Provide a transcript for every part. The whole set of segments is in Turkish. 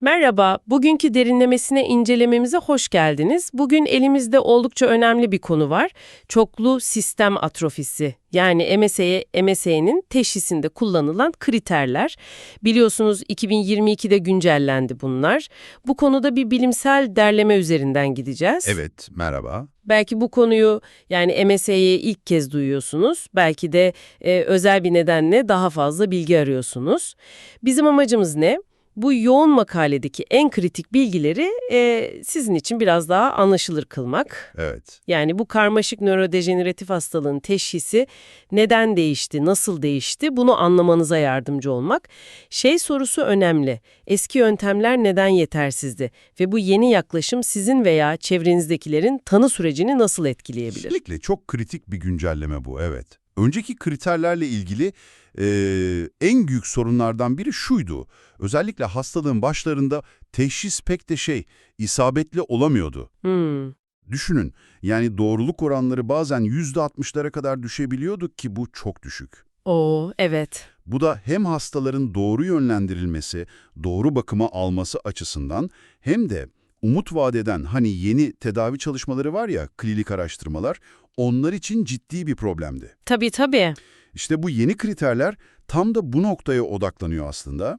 Merhaba, bugünkü derinlemesine incelememize hoş geldiniz. Bugün elimizde oldukça önemli bir konu var. Çoklu sistem atrofisi. Yani MSA, MSA'nin teşhisinde kullanılan kriterler. Biliyorsunuz 2022'de güncellendi bunlar. Bu konuda bir bilimsel derleme üzerinden gideceğiz. Evet, merhaba. Belki bu konuyu yani MSA'yı ilk kez duyuyorsunuz. Belki de e, özel bir nedenle daha fazla bilgi arıyorsunuz. Bizim amacımız ne? Bu yoğun makaledeki en kritik bilgileri e, sizin için biraz daha anlaşılır kılmak. Evet. Yani bu karmaşık nörodejeneratif hastalığın teşhisi neden değişti, nasıl değişti bunu anlamanıza yardımcı olmak. Şey sorusu önemli. Eski yöntemler neden yetersizdi ve bu yeni yaklaşım sizin veya çevrenizdekilerin tanı sürecini nasıl etkileyebilir? Kesinlikle çok kritik bir güncelleme bu, evet. Önceki kriterlerle ilgili eee, en büyük sorunlardan biri şuydu. Özellikle hastalığın başlarında teşhis pek de şey, isabetli olamıyordu. Hmm, Düşünün, yani doğruluk oranları bazen %60'lara kadar düşebiliyordu ki bu çok düşük. o evet. Bu da hem hastaların doğru yönlendirilmesi, doğru bakıma alması açısından hem de umut vadeden hani yeni tedavi çalışmaları var ya, klinik araştırmalar, onlar için ciddi bir problemdi. Tabii tabii. İşte bu yeni kriterler tam da bu noktaya odaklanıyor aslında.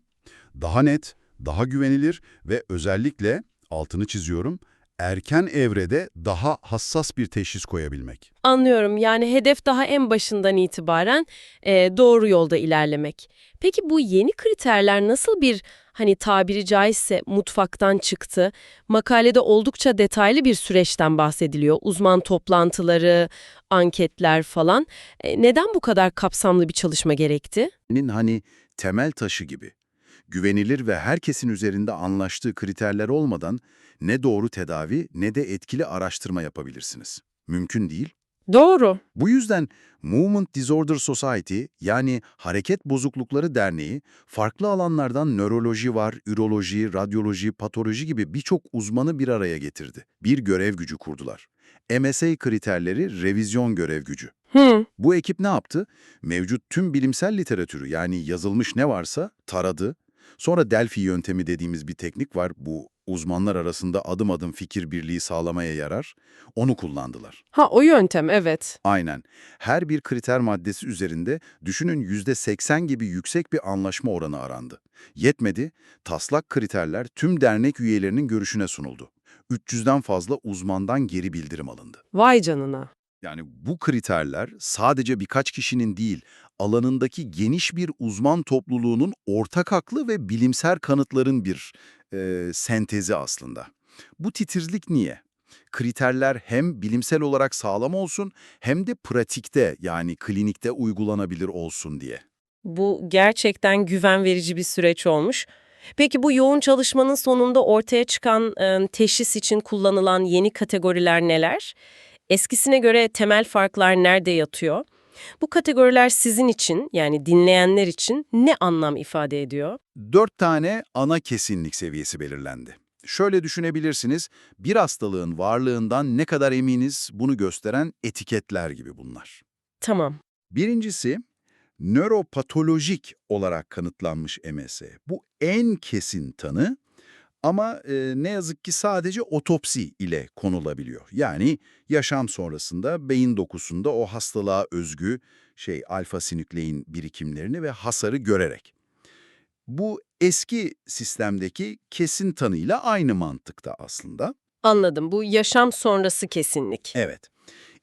Daha net, daha güvenilir ve özellikle, altını çiziyorum, erken evrede daha hassas bir teşhis koyabilmek. Anlıyorum. Yani hedef daha en başından itibaren e, doğru yolda ilerlemek. Peki bu yeni kriterler nasıl bir hani tabiri caizse mutfaktan çıktı? Makalede oldukça detaylı bir süreçten bahsediliyor. Uzman toplantıları, anketler falan. E, neden bu kadar kapsamlı bir çalışma gerekti? nin hani temel taşı gibi. Güvenilir ve herkesin üzerinde anlaştığı kriterler olmadan ne doğru tedavi ne de etkili araştırma yapabilirsiniz. Mümkün değil. Doğru. Bu yüzden Movement Disorder Society yani Hareket Bozuklukları Derneği farklı alanlardan nöroloji var, üroloji, radyoloji, patoloji gibi birçok uzmanı bir araya getirdi. Bir görev gücü kurdular. MSA kriterleri revizyon görev gücü. Hı. Bu ekip ne yaptı? Mevcut tüm bilimsel literatürü yani yazılmış ne varsa taradı. Sonra Delphi yöntemi dediğimiz bir teknik var. Bu uzmanlar arasında adım adım fikir birliği sağlamaya yarar. Onu kullandılar. Ha o yöntem evet. Aynen. Her bir kriter maddesi üzerinde düşünün %80 gibi yüksek bir anlaşma oranı arandı. Yetmedi, taslak kriterler tüm dernek üyelerinin görüşüne sunuldu. 300'den fazla uzmandan geri bildirim alındı. Vay canına. Yani bu kriterler sadece birkaç kişinin değil, alanındaki geniş bir uzman topluluğunun ortak haklı ve bilimsel kanıtların bir e, sentezi aslında. Bu titizlik niye? Kriterler hem bilimsel olarak sağlam olsun hem de pratikte yani klinikte uygulanabilir olsun diye. Bu gerçekten güven verici bir süreç olmuş. Peki bu yoğun çalışmanın sonunda ortaya çıkan e, teşhis için kullanılan yeni kategoriler neler? Eskisine göre temel farklar nerede yatıyor? Bu kategoriler sizin için yani dinleyenler için ne anlam ifade ediyor? Dört tane ana kesinlik seviyesi belirlendi. Şöyle düşünebilirsiniz, bir hastalığın varlığından ne kadar eminiz bunu gösteren etiketler gibi bunlar. Tamam. Birincisi, nöropatolojik olarak kanıtlanmış MS. Bu en kesin tanı ama e, ne yazık ki sadece otopsi ile konulabiliyor. Yani yaşam sonrasında beyin dokusunda o hastalığa özgü şey alfa sinüklein birikimlerini ve hasarı görerek. Bu eski sistemdeki kesin tanıyla aynı mantıkta aslında. Anladım. Bu yaşam sonrası kesinlik. Evet.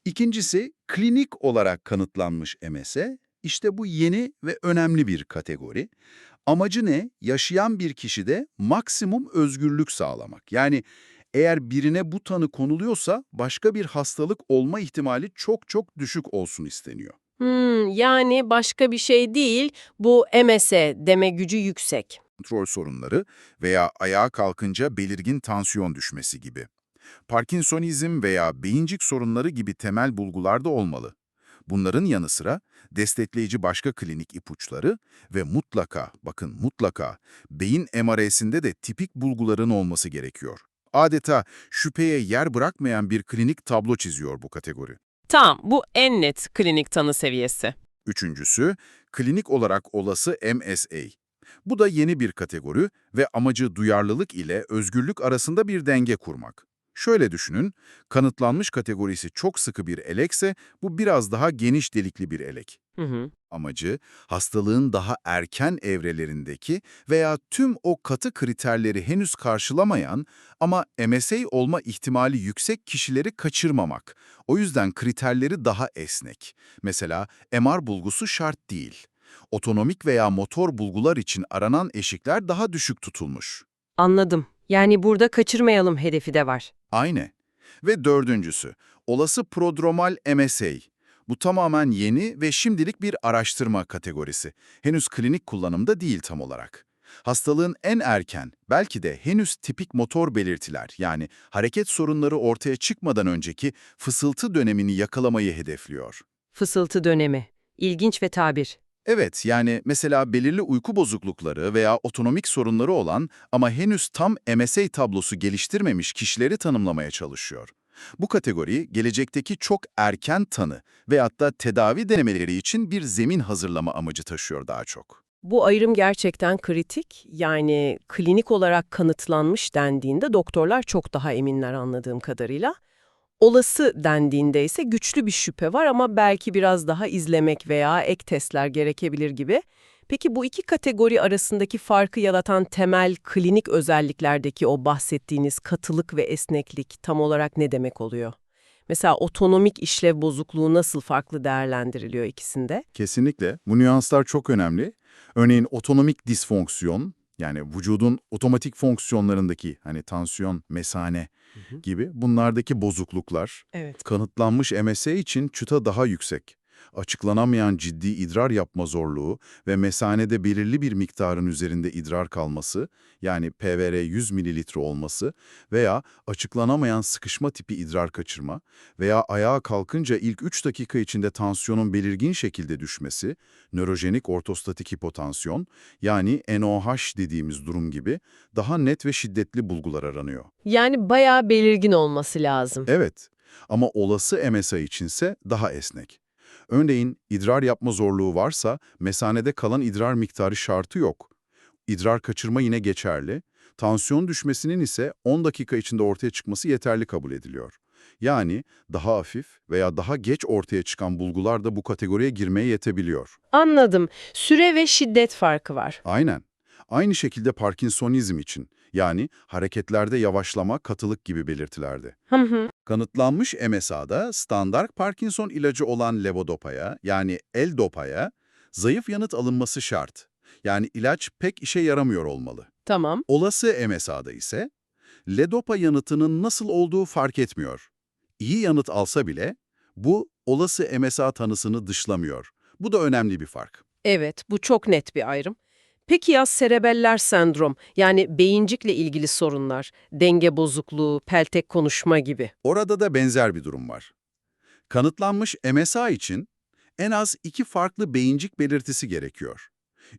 İkincisi klinik olarak kanıtlanmış MS'e. İşte bu yeni ve önemli bir kategori. Amacı ne? Yaşayan bir kişide maksimum özgürlük sağlamak. Yani eğer birine bu tanı konuluyorsa başka bir hastalık olma ihtimali çok çok düşük olsun isteniyor. Hmm, yani başka bir şey değil, bu MS deme gücü yüksek. kontrol sorunları veya ayağa kalkınca belirgin tansiyon düşmesi gibi. Parkinsonizm veya beyincik sorunları gibi temel bulgular da olmalı. Bunların yanı sıra destekleyici başka klinik ipuçları ve mutlaka, bakın mutlaka, beyin MR'sinde de tipik bulguların olması gerekiyor. Adeta şüpheye yer bırakmayan bir klinik tablo çiziyor bu kategori. Tamam, bu en net klinik tanı seviyesi. Üçüncüsü, klinik olarak olası MSA. Bu da yeni bir kategori ve amacı duyarlılık ile özgürlük arasında bir denge kurmak. Şöyle düşünün, kanıtlanmış kategorisi çok sıkı bir elekse bu biraz daha geniş delikli bir elek. Hı hı. Amacı, hastalığın daha erken evrelerindeki veya tüm o katı kriterleri henüz karşılamayan ama MSA olma ihtimali yüksek kişileri kaçırmamak. O yüzden kriterleri daha esnek. Mesela MR bulgusu şart değil. Otonomik veya motor bulgular için aranan eşikler daha düşük tutulmuş. Anladım. Yani burada kaçırmayalım hedefi de var. Aynı. Ve dördüncüsü, olası prodromal MSA. Bu tamamen yeni ve şimdilik bir araştırma kategorisi. Henüz klinik kullanımda değil tam olarak. Hastalığın en erken, belki de henüz tipik motor belirtiler yani hareket sorunları ortaya çıkmadan önceki fısıltı dönemini yakalamayı hedefliyor. Fısıltı dönemi. İlginç ve tabir. Evet, yani mesela belirli uyku bozuklukları veya otonomik sorunları olan ama henüz tam MSA tablosu geliştirmemiş kişileri tanımlamaya çalışıyor. Bu kategori, gelecekteki çok erken tanı veyahut da tedavi denemeleri için bir zemin hazırlama amacı taşıyor daha çok. Bu ayrım gerçekten kritik. Yani klinik olarak kanıtlanmış dendiğinde doktorlar çok daha eminler anladığım kadarıyla. Olası dendiğinde ise güçlü bir şüphe var ama belki biraz daha izlemek veya ek testler gerekebilir gibi. Peki bu iki kategori arasındaki farkı yaratan temel klinik özelliklerdeki o bahsettiğiniz katılık ve esneklik tam olarak ne demek oluyor? Mesela otonomik işlev bozukluğu nasıl farklı değerlendiriliyor ikisinde? Kesinlikle. Bu nüanslar çok önemli. Örneğin otonomik disfonksiyon, yani vücudun otomatik fonksiyonlarındaki hani tansiyon, mesane hı. gibi bunlardaki bozukluklar Evet. kanıtlanmış MSA için çıta daha yüksek. Açıklanamayan ciddi idrar yapma zorluğu ve mesanede belirli bir miktarın üzerinde idrar kalması, yani PVR 100 mililitre olması veya açıklanamayan sıkışma tipi idrar kaçırma veya ayağa kalkınca ilk 3 dakika içinde tansiyonun belirgin şekilde düşmesi, nörojenik ortostatik hipotansiyon, yani NOH dediğimiz durum gibi daha net ve şiddetli bulgular aranıyor. Yani bayağı belirgin olması lazım. Evet ama olası MSA içinse daha esnek. Örneğin idrar yapma zorluğu varsa mesanede kalan idrar miktarı şartı yok. İdrar kaçırma yine geçerli. Tansiyon düşmesinin ise 10 dakika içinde ortaya çıkması yeterli kabul ediliyor. Yani daha hafif veya daha geç ortaya çıkan bulgular da bu kategoriye girmeye yetebiliyor. Anladım. Süre ve şiddet farkı var. Aynen. Aynı şekilde Parkinsonizm için yani hareketlerde yavaşlama, katılık gibi belirtilerde. Hı hı. Kanıtlanmış MSA'da standart Parkinson ilacı olan levodopaya yani L-dopaya zayıf yanıt alınması şart. Yani ilaç pek işe yaramıyor olmalı. Tamam. Olası MSA'da ise ledopa yanıtının nasıl olduğu fark etmiyor. İyi yanıt alsa bile bu olası MSA tanısını dışlamıyor. Bu da önemli bir fark. Evet, bu çok net bir ayrım. Peki ya serebeller sendrom, yani beyincikle ilgili sorunlar, denge bozukluğu, peltek konuşma gibi? Orada da benzer bir durum var. Kanıtlanmış MSA için en az iki farklı beyincik belirtisi gerekiyor.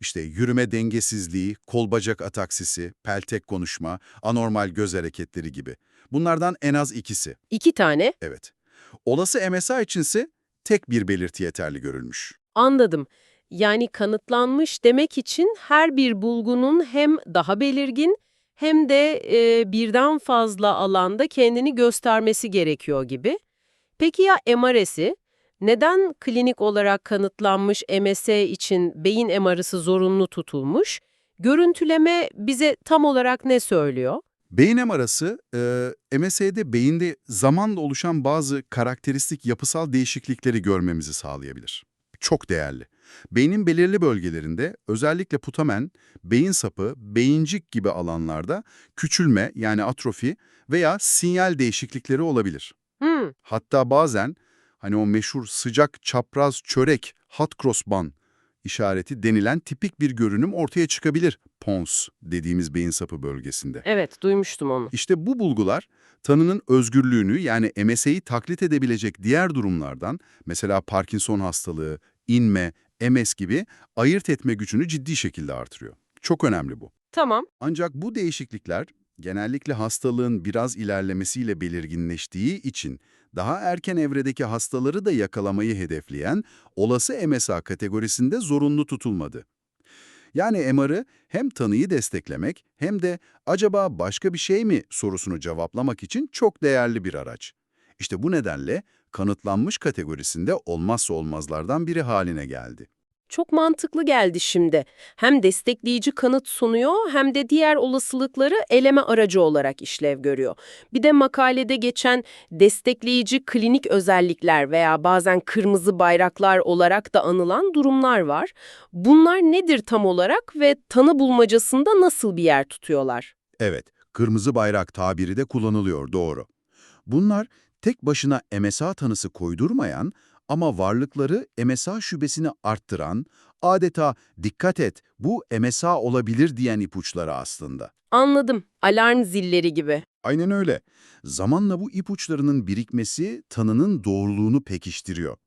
İşte yürüme dengesizliği, kol bacak ataksisi, peltek konuşma, anormal göz hareketleri gibi. Bunlardan en az ikisi. İki tane, Evet. Olası MSA içinse tek bir belirti yeterli görülmüş. anladım. Yani kanıtlanmış demek için her bir bulgunun hem daha belirgin hem de e, birden fazla alanda kendini göstermesi gerekiyor gibi. Peki ya MRS'i? Neden klinik olarak kanıtlanmış MSA için beyin MR'ısı zorunlu tutulmuş? Görüntüleme bize tam olarak ne söylüyor? Beyin MR'ası, e, MSA'de beyinde zamanla oluşan bazı karakteristik yapısal değişiklikleri görmemizi sağlayabilir. Çok değerli. Beynin belirli bölgelerinde, özellikle putamen, beyin sapı, beyincik gibi alanlarda küçülme yani atrofi veya sinyal değişiklikleri olabilir. Hmm, Hatta bazen hani o meşhur sıcak çapraz çörek hot cross bun işareti denilen tipik bir görünüm ortaya çıkabilir. Pons dediğimiz beyin sapı bölgesinde. evet duymuştum onu. İşte bu bulgular tanının özgürlüğünü yani MSA'yı taklit edebilecek diğer durumlardan mesela Parkinson hastalığı, inme, MS gibi ayırt etme gücünü ciddi şekilde artırıyor. Çok önemli bu. Tamam. Ancak bu değişiklikler genellikle hastalığın biraz ilerlemesiyle belirginleştiği için daha erken evredeki hastaları da yakalamayı hedefleyen olası MSA kategorisinde zorunlu tutulmadı. Yani MR'ı hem tanıyı desteklemek hem de acaba başka bir şey mi sorusunu cevaplamak için çok değerli bir araç. İşte bu nedenle kanıtlanmış kategorisinde olmazsa olmazlardan biri haline geldi. Çok mantıklı geldi şimdi. Hem destekleyici kanıt sunuyor hem de diğer olasılıkları eleme aracı olarak işlev görüyor. Bir de makalede geçen destekleyici klinik özellikler veya bazen kırmızı bayraklar olarak da anılan durumlar var. Bunlar nedir tam olarak ve tanı bulmacasında nasıl bir yer tutuyorlar? Evet, kırmızı bayrak tabiri de kullanılıyor, doğru. Bunlar tek başına MSA tanısı koydurmayan ama varlıkları MSA şubesini arttıran, adeta dikkat et bu MSA olabilir diyen ipuçları aslında. Anladım. Alarm zilleri gibi. Aynen öyle. Zamanla bu ipuçlarının birikmesi tanının doğruluğunu pekiştiriyor.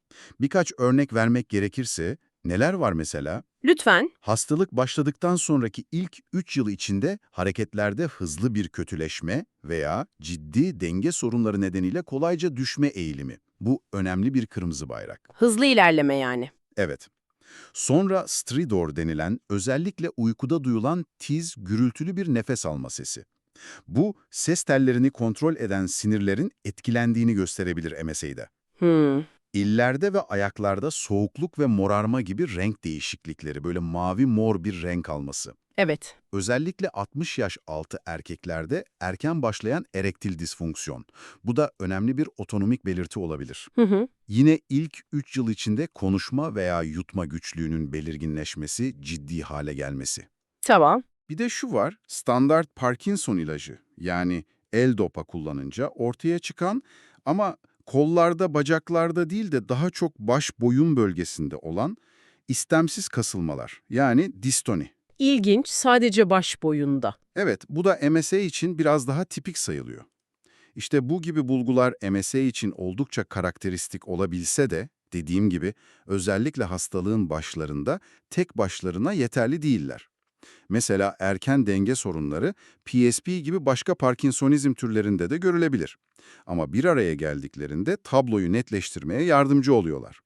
Birkaç örnek vermek gerekirse neler var mesela? Lütfen. Hastalık başladıktan sonraki ilk 3 yıl içinde hareketlerde hızlı bir kötüleşme veya ciddi denge sorunları nedeniyle kolayca düşme eğilimi. Bu önemli bir kırmızı bayrak. Hızlı ilerleme yani. Evet. Sonra stridor denilen özellikle uykuda duyulan tiz, gürültülü bir nefes alma sesi. Bu, ses tellerini kontrol eden sinirlerin etkilendiğini gösterebilir MSA'da. Hmm. İllerde ve ayaklarda soğukluk ve morarma gibi renk değişiklikleri, böyle mavi-mor bir renk alması. Evet. Özellikle 60 yaş altı erkeklerde erken başlayan erektil disfonksiyon. Bu da önemli bir otonomik belirti olabilir. Hı hı. Yine ilk 3 yıl içinde konuşma veya yutma güçlüğünün belirginleşmesi, ciddi hale gelmesi. Tamam. Bir de şu var, standart Parkinson ilacı yani L-DOPA kullanınca ortaya çıkan ama kollarda, bacaklarda değil de daha çok baş boyun bölgesinde olan istemsiz kasılmalar yani distoni. İlginç, sadece baş boyunda. Evet, bu da MSA için biraz daha tipik sayılıyor. İşte bu gibi bulgular MSA için oldukça karakteristik olabilse de, dediğim gibi özellikle hastalığın başlarında tek başlarına yeterli değiller. Mesela erken denge sorunları PSP gibi başka Parkinsonizm türlerinde de görülebilir. Ama bir araya geldiklerinde tabloyu netleştirmeye yardımcı oluyorlar.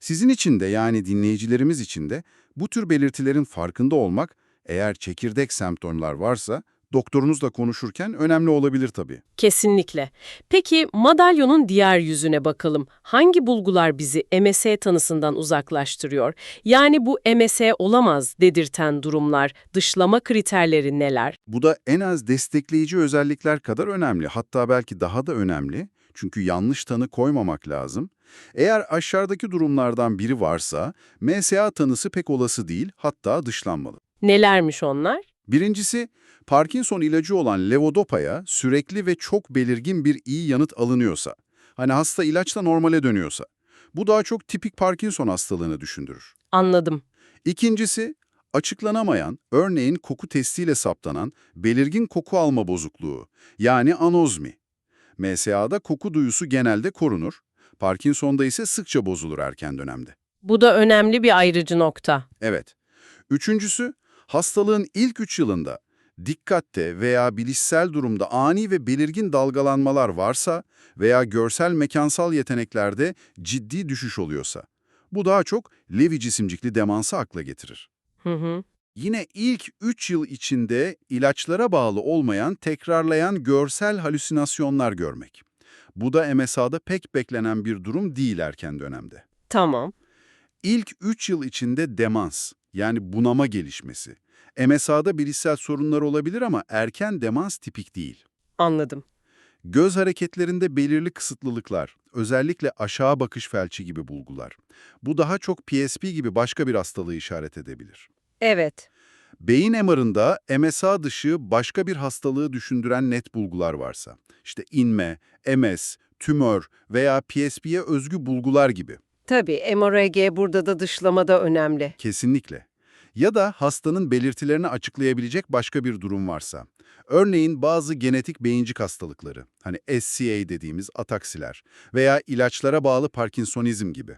Sizin için de yani dinleyicilerimiz için de bu tür belirtilerin farkında olmak eğer çekirdek semptomlar varsa doktorunuzla konuşurken önemli olabilir tabii. Kesinlikle. Peki madalyonun diğer yüzüne bakalım. Hangi bulgular bizi MSE tanısından uzaklaştırıyor? Yani bu MSE olamaz dedirten durumlar, dışlama kriterleri neler? Bu da en az destekleyici özellikler kadar önemli. Hatta belki daha da önemli. Çünkü yanlış tanı koymamak lazım. Eğer aşağıdaki durumlardan biri varsa, MSA tanısı pek olası değil, hatta dışlanmalı. Nelermiş onlar? Birincisi, Parkinson ilacı olan levodopa'ya sürekli ve çok belirgin bir iyi yanıt alınıyorsa, hani hasta ilaçla normale dönüyorsa, bu daha çok tipik Parkinson hastalığını düşündürür. Anladım. İkincisi, açıklanamayan, örneğin koku testiyle saptanan belirgin koku alma bozukluğu, yani anozmi. MSA'da koku duyusu genelde korunur, Parkinson'da ise sıkça bozulur erken dönemde. Bu da önemli bir ayrıcı nokta. Evet. Üçüncüsü, hastalığın ilk üç yılında dikkatte veya bilişsel durumda ani ve belirgin dalgalanmalar varsa veya görsel mekansal yeteneklerde ciddi düşüş oluyorsa. Bu daha çok Lewy cisimcikli demansı akla getirir. Hı hı. Yine ilk 3 yıl içinde ilaçlara bağlı olmayan tekrarlayan görsel halüsinasyonlar görmek. Bu da MSA'da pek beklenen bir durum değil erken dönemde. Tamam. İlk 3 yıl içinde demans, yani bunama gelişmesi. MSA'da bilişsel sorunlar olabilir ama erken demans tipik değil. Anladım. Göz hareketlerinde belirli kısıtlılıklar, özellikle aşağı bakış felçi gibi bulgular. Bu daha çok PSP gibi başka bir hastalığı işaret edebilir. Evet. Beyin MR'ında MSA dışı başka bir hastalığı düşündüren net bulgular varsa, işte inme, MS, tümör veya PSP'ye özgü bulgular gibi. Tabii MRG burada da dışlamada önemli. Kesinlikle. Ya da hastanın belirtilerini açıklayabilecek başka bir durum varsa. Örneğin bazı genetik beyincik hastalıkları, hani SCA dediğimiz ataksiler veya ilaçlara bağlı Parkinsonizm gibi.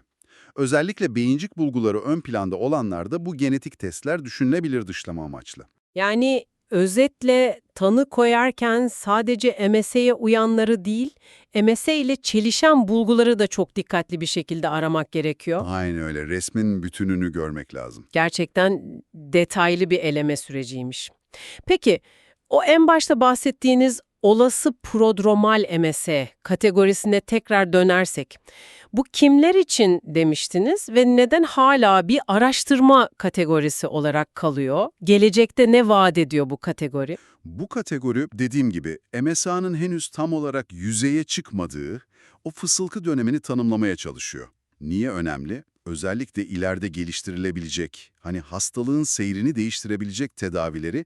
Özellikle beyincik bulguları ön planda olanlarda bu genetik testler düşünülebilir dışlama amaçlı. Yani özetle tanı koyarken sadece MS'ye uyanları değil, MS ile çelişen bulguları da çok dikkatli bir şekilde aramak gerekiyor. Aynen öyle. Resmin bütününü görmek lazım. Gerçekten detaylı bir eleme süreciymiş. Peki, o en başta bahsettiğiniz olası prodromal MS kategorisine tekrar dönersek, bu kimler için demiştiniz ve neden hala bir araştırma kategorisi olarak kalıyor? Gelecekte ne vaat ediyor bu kategori? Bu kategori dediğim gibi MSA'nın henüz tam olarak yüzeye çıkmadığı o fısılkı dönemini tanımlamaya çalışıyor. Niye önemli? Özellikle ileride geliştirilebilecek, hani hastalığın seyrini değiştirebilecek tedavileri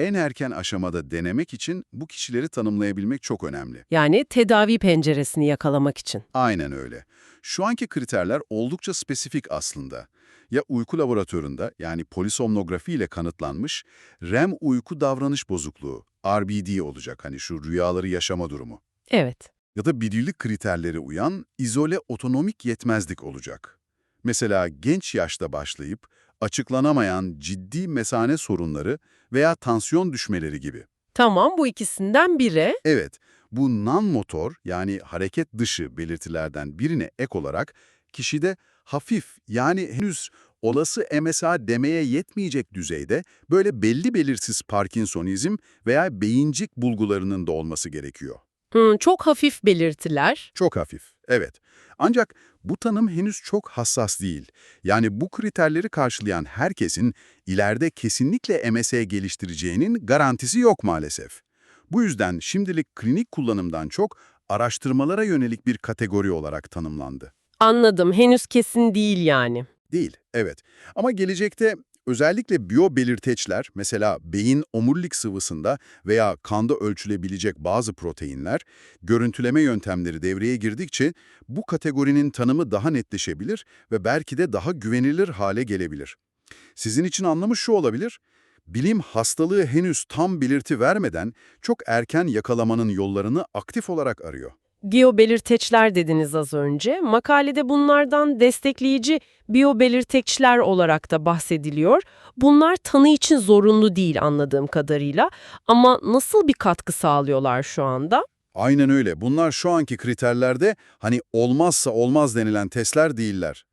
en erken aşamada denemek için bu kişileri tanımlayabilmek çok önemli. Yani tedavi penceresini yakalamak için. Aynen öyle. Şu anki kriterler oldukça spesifik aslında. Ya uyku laboratuvarında yani polisomnografi ile kanıtlanmış REM uyku davranış bozukluğu, RBD olacak hani şu rüyaları yaşama durumu. Evet. Ya da birlik kriterleri uyan izole otonomik yetmezlik olacak. Mesela genç yaşta başlayıp açıklanamayan ciddi mesane sorunları veya tansiyon düşmeleri gibi. Tamam bu ikisinden biri. Evet, bu non-motor yani hareket dışı belirtilerden birine ek olarak kişide hafif yani henüz olası MSA demeye yetmeyecek düzeyde böyle belli belirsiz Parkinsonizm veya beyincik bulgularının da olması gerekiyor. Hmm, çok hafif belirtiler. Çok hafif, evet. Ancak bu tanım henüz çok hassas değil. Yani bu kriterleri karşılayan herkesin ileride kesinlikle MSA geliştireceğinin garantisi yok maalesef. Bu yüzden şimdilik klinik kullanımdan çok araştırmalara yönelik bir kategori olarak tanımlandı. Anladım. Henüz kesin değil yani. Değil, evet. Ama gelecekte özellikle biyobelirteçler, mesela beyin omurilik sıvısında veya kanda ölçülebilecek bazı proteinler, görüntüleme yöntemleri devreye girdikçe bu kategorinin tanımı daha netleşebilir ve belki de daha güvenilir hale gelebilir. Sizin için anlamı şu olabilir, bilim hastalığı henüz tam belirti vermeden çok erken yakalamanın yollarını aktif olarak arıyor. Biyobelirteçler dediniz az önce. Makalede bunlardan destekleyici biyobelirteçler olarak da bahsediliyor. Bunlar tanı için zorunlu değil anladığım kadarıyla. Ama nasıl bir katkı sağlıyorlar şu anda? Aynen öyle. Bunlar şu anki kriterlerde hani olmazsa olmaz denilen testler değiller.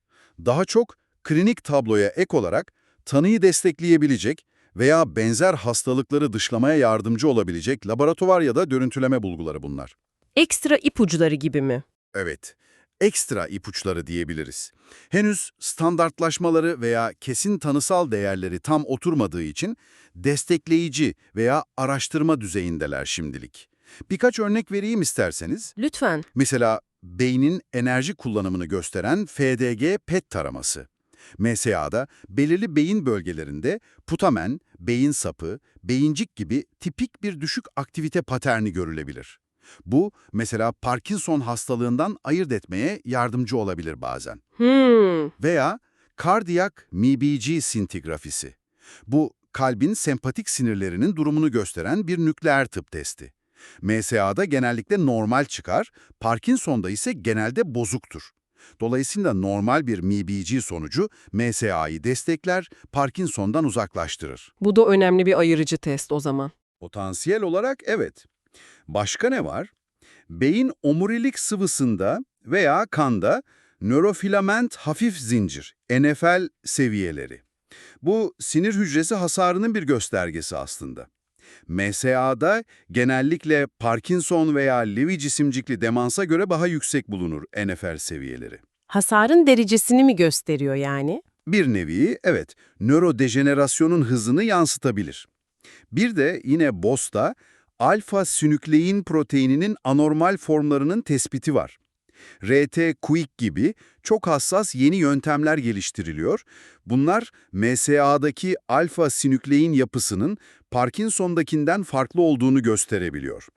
Daha çok klinik tabloya ek olarak tanıyı destekleyebilecek veya benzer hastalıkları dışlamaya yardımcı olabilecek laboratuvar ya da görüntüleme bulguları bunlar. Ekstra ipuçları gibi mi? Evet, ekstra ipuçları diyebiliriz. Henüz standartlaşmaları veya kesin tanısal değerleri tam oturmadığı için destekleyici veya araştırma düzeyindeler şimdilik. Birkaç örnek vereyim isterseniz. Lütfen. Mesela beynin enerji kullanımını gösteren FDG PET taraması. MSA'da belirli beyin bölgelerinde putamen, beyin sapı, beyincik gibi tipik bir düşük aktivite paterni görülebilir. Bu mesela Parkinson hastalığından ayırt etmeye yardımcı olabilir bazen. Hmm. Veya kardiyak MBG sintigrafisi. Bu kalbin sempatik sinirlerinin durumunu gösteren bir nükleer tıp testi. MSA'da genellikle normal çıkar, Parkinson'da ise genelde bozuktur. Dolayısıyla normal bir MBG sonucu MSA'yı destekler, Parkinson'dan uzaklaştırır. Bu da önemli bir ayırıcı test o zaman. Potansiyel olarak evet. Başka ne var? Beyin omurilik sıvısında veya kanda nörofilament hafif zincir, NFL seviyeleri. Bu sinir hücresi hasarının bir göstergesi aslında. MSA'da genellikle Parkinson veya Lewy cisimcikli demansa göre daha yüksek bulunur NFL seviyeleri. Hasarın derecesini mi gösteriyor yani? Bir nevi, evet, nörodejenerasyonun hızını yansıtabilir. Bir de yine BOS'ta alfa-sinüklein proteininin anormal formlarının tespiti var. RT-QIC gibi çok hassas yeni yöntemler geliştiriliyor. Bunlar MSA'daki alfa-sinüklein yapısının Parkinson'dakinden farklı olduğunu gösterebiliyor.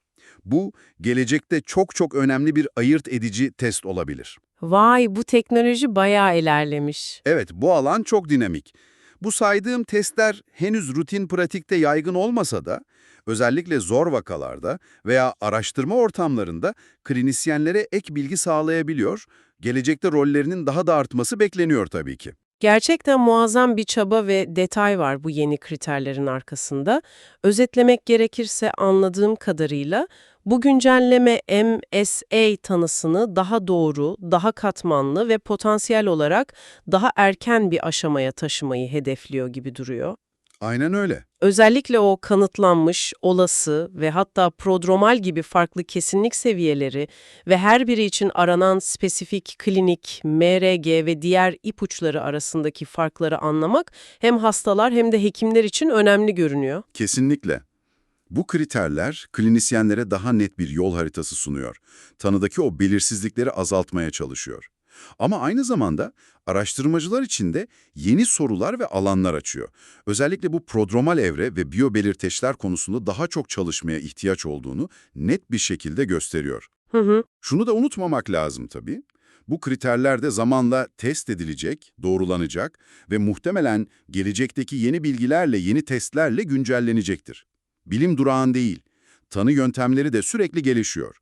Bu, gelecekte çok çok önemli bir ayırt edici test olabilir. Vay bu teknoloji bayağı ilerlemiş. Evet, bu alan çok dinamik. Bu saydığım testler henüz rutin pratikte yaygın olmasa da, özellikle zor vakalarda veya araştırma ortamlarında klinisyenlere ek bilgi sağlayabiliyor, gelecekte rollerinin daha da artması bekleniyor tabii ki. Gerçekten muazzam bir çaba ve detay var bu yeni kriterlerin arkasında. Özetlemek gerekirse anladığım kadarıyla bu güncelleme MSA tanısını daha doğru, daha katmanlı ve potansiyel olarak daha erken bir aşamaya taşımayı hedefliyor gibi duruyor. Aynen öyle. Özellikle o kanıtlanmış, olası ve hatta prodromal gibi farklı kesinlik seviyeleri ve her biri için aranan spesifik klinik, MRG ve diğer ipuçları arasındaki farkları anlamak hem hastalar hem de hekimler için önemli görünüyor. Kesinlikle. Bu kriterler klinisyenlere daha net bir yol haritası sunuyor. Tanıdaki o belirsizlikleri azaltmaya çalışıyor. Ama aynı zamanda araştırmacılar için de yeni sorular ve alanlar açıyor. Özellikle bu prodromal evre ve biyobelirteçler konusunda daha çok çalışmaya ihtiyaç olduğunu net bir şekilde gösteriyor. Hı hı. Şunu da unutmamak lazım tabii. Bu kriterler de zamanla test edilecek, doğrulanacak ve muhtemelen gelecekteki yeni bilgilerle, yeni testlerle güncellenecektir. Bilim durağan değil, tanı yöntemleri de sürekli gelişiyor.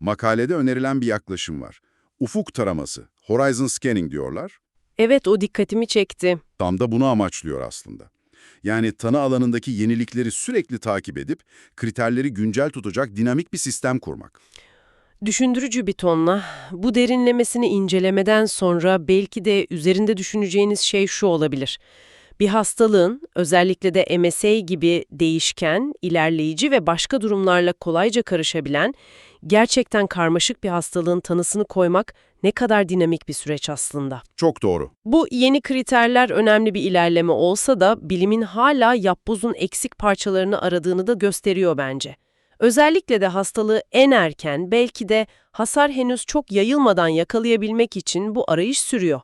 Makalede önerilen bir yaklaşım var. Ufuk taraması, horizon scanning diyorlar. Evet o dikkatimi çekti. Tam da bunu amaçlıyor aslında. Yani tanı alanındaki yenilikleri sürekli takip edip kriterleri güncel tutacak dinamik bir sistem kurmak. Düşündürücü bir tonla. Bu derinlemesini incelemeden sonra belki de üzerinde düşüneceğiniz şey şu olabilir. Bir hastalığın, özellikle de MSA gibi değişken, ilerleyici ve başka durumlarla kolayca karışabilen, gerçekten karmaşık bir hastalığın tanısını koymak ne kadar dinamik bir süreç aslında. Çok doğru. Bu yeni kriterler önemli bir ilerleme olsa da bilimin hala yapbozun eksik parçalarını aradığını da gösteriyor bence. Özellikle de hastalığı en erken, belki de hasar henüz çok yayılmadan yakalayabilmek için bu arayış sürüyor.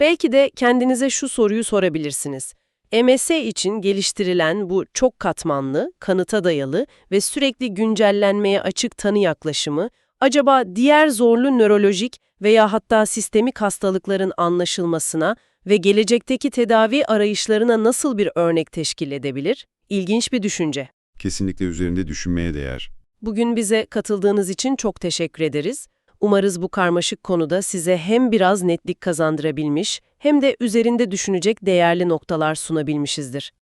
Belki de kendinize şu soruyu sorabilirsiniz. MSA için geliştirilen bu çok katmanlı, kanıta dayalı ve sürekli güncellenmeye açık tanı yaklaşımı, acaba diğer zorlu nörolojik veya hatta sistemik hastalıkların anlaşılmasına ve gelecekteki tedavi arayışlarına nasıl bir örnek teşkil edebilir? İlginç bir düşünce. Kesinlikle üzerinde düşünmeye değer. Bugün bize katıldığınız için çok teşekkür ederiz. Umarız bu karmaşık konuda size hem biraz netlik kazandırabilmiş hem de üzerinde düşünecek değerli noktalar sunabilmişizdir.